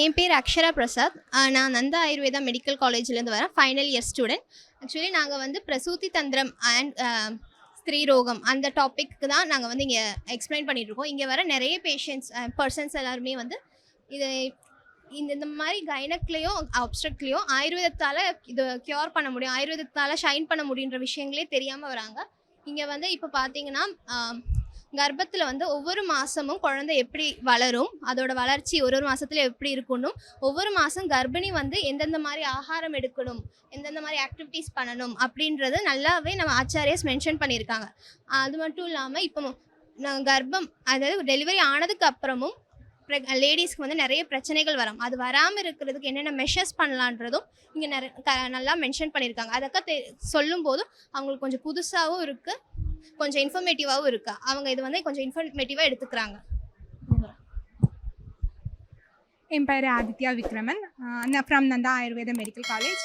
என் பேர் அக்ஷரா பிரசாத். நான் நந்தா ஆயுர்வேதா மெடிக்கல் காலேஜ்லேருந்து வரேன். ஃபைனல் இயர் ஸ்டூடெண்ட் ஆக்சுவலி நாங்கள் வந்து பிரசூதி தந்திரம் அண்ட் ஸ்திரீ ரோகம் அந்த டாப்பிக்கு தான் நாங்கள் வந்து இங்கே எக்ஸ்பிளைன் பண்ணிட்டு இருக்கோம். இங்கே வர நிறைய பேஷண்ட்ஸ் பர்சன்ஸ் எல்லாருமே வந்து இது இந்த இந்த மாதிரி கைனக்லேயோ அப்ஸ்ட்ரக்ட்லேயோ ஆயுர்வேதத்தால் இது க்யூர் பண்ண முடியும். ஆயுர்வேதத்தால் ஷைன் பண்ண முடியுன்ற விஷயங்களே தெரியாமல் வராங்க. இங்கே வந்து இப்போ பார்த்தீங்கன்னா கர்ப்பத்தில் வந்து ஒவ்வொரு மாதமும் குழந்தை எப்படி வளரும் அதோட வளர்ச்சி ஒரு ஒரு மாதத்துல எப்படி இருக்கணும் ஒவ்வொரு மாதம் கர்ப்பிணி வந்து எந்தெந்த மாதிரி ஆகாரம் எடுக்கணும் எந்தெந்த மாதிரி ஆக்டிவிட்டீஸ் பண்ணணும் அப்படின்றது நல்லாவே நம்ம ஆச்சாரியாஸ் மென்ஷன் பண்ணியிருக்காங்க. அது மட்டும் இல்லாமல் இப்போ நான் கர்ப்பம் அதாவது டெலிவரி ஆனதுக்கு அப்புறமும் லேடிஸ்க்கு வந்து நிறைய பிரச்சனைகள் வரும். அது வராமல் இருக்கிறதுக்கு என்னென்ன மெஷர்ஸ் பண்ணலான்றதும் இங்கே நிறைய க- நல்லா மென்ஷன் பண்ணியிருக்காங்க. அதற்க தெ சொல்லும்போதும் அவங்களுக்கு கொஞ்சம் புதுசாகவும் இருக்குது கொஞ்சம் இன்ஃபர்மேட்டிவாகவும் இருக்கு? அவங்க இது வந்து கொஞ்சம் இன்ஃபர்மேட்டிவாக எடுத்துக்கிறாங்க. என் பேர் ஆதித்யா விக்ரமன். நான் from Nanda Ayurveda medical college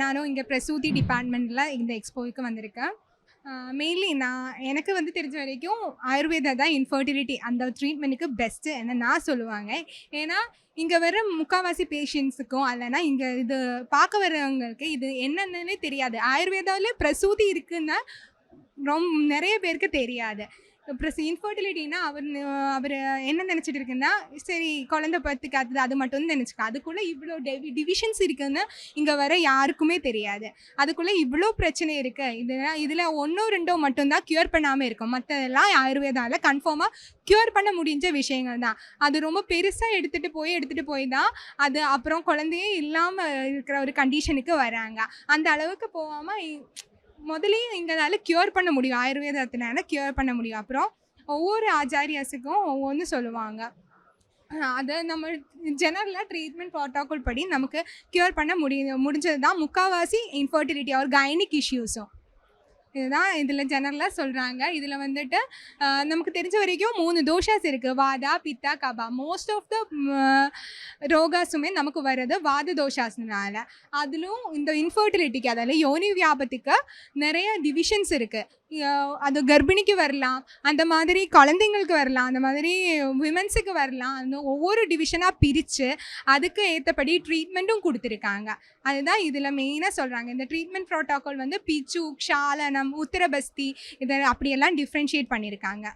நானும் இங்கே பிரசூதி டிபார்ட்மெண்ட்டில் இந்த எக்ஸ்போவுக்கு வந்திருக்கேன். மெயின்லி நான் எனக்கு வந்து தெரிஞ்ச வரைக்கும் ஆயுர்வேதா தான் இன்ஃபர்டிலிட்டி அந்த ட்ரீட்மெண்ட்டுக்கு பெஸ்ட்டு என்ன நான் சொல்லுவாங்க. ஏன்னா இங்கே வர முக்கால்வாசி பேஷண்ட்ஸுக்கும் இல்லைன்னா இங்கே இது பார்க்க வர்றவங்களுக்கு இது என்னென்னே தெரியாது. ஆயுர்வேதாவில் பிரசூதி இருக்குன்னா ரொம்ப நிறைய பேருக்கு தெரியாது. ப்ளஸ் இன்ஃபர்டிலிட்டினா அவர் அவர் என்ன நினச்சிட்டு இருக்குன்னா சரி குழந்தை பத்துக்காதது அது மட்டும் நினச்சிக்க. அதுக்குள்ளே இவ்வளோ டெவி டிவிஷன்ஸ் இருக்குதுன்னு இங்கே வர யாருக்குமே தெரியாது. அதுக்குள்ளே இவ்வளோ பிரச்சனை இருக்குது இதெல்லாம் இதில் ஒன்றோ ரெண்டோ மட்டும்தான் க்யூர் பண்ணாமல் இருக்கும். மற்றதெல்லாம் ஆயுர்வேதாவில் கன்ஃபார்மாக க்யூர் பண்ண முடிஞ்ச விஷயங்கள் தான். அது ரொம்ப பெருசாக எடுத்துகிட்டு போய் எடுத்துகிட்டு போய் தான் அது அப்புறம் குழந்தையே இல்லாமல் இருக்கிற ஒரு கண்டிஷனுக்கு வராங்க. அந்த அளவுக்கு போகாமல் முதலையும் எங்களால் க்யூர் பண்ண முடியும். ஆயுர்வேதத்தினால க்யூர் பண்ண முடியும். அப்புறம் ஒவ்வொரு ஆச்சாரியாஸுக்கும் ஒவ்வொன்று சொல்லுவாங்க. அதை நம்ம ஜெனரலாக ட்ரீட்மெண்ட் ப்ரோட்டோக்கால் படி நமக்கு க்யூர் பண்ண முடியும். முடிஞ்சது தான் முக்கால்வாசி இன்ஃபர்டிலிட்டி ஒரு கைனிக் இஷ்யூஸும் இதுதான் இதில் ஜெனரலாக சொல்கிறாங்க இதில் வந்துட்டு நமக்கு தெரிஞ்ச வரைக்கும் மூணு தோஷாஸ் இருக்குது வாதா பித்தா கபா. மோஸ்ட் ஆஃப் த ரோகாஸுமே நமக்கு வர்றது வாத தோஷாஸ்னால. அதிலும் இந்த இன்ஃபர்டிலிட்டிக்கு அதாவது யோனி வியாபத்துக்கு நிறைய டிவிஷன்ஸ் இருக்குது அது கர்ப்பிணிக்கு வரலாம். அந்த மாதிரி குழந்தைங்களுக்கு வரலாம். அந்த மாதிரி விமன்ஸுக்கு வரலாம். அந்த ஒவ்வொரு டிவிஷனாக பிரித்து அதுக்கு ஏற்றபடி ட்ரீட்மெண்ட்டும் கொடுத்துருக்காங்க. அதுதான் இதில் மெயினாக சொல்கிறாங்க இந்த ட்ரீட்மெண்ட் ப்ரோட்டோக்கால் வந்து பிச்சு க்ஷாலனம் உத்தரபஸ்தி இதை அப்படியெல்லாம் டிஃப்ரென்ஷியேட் பண்ணியிருக்காங்க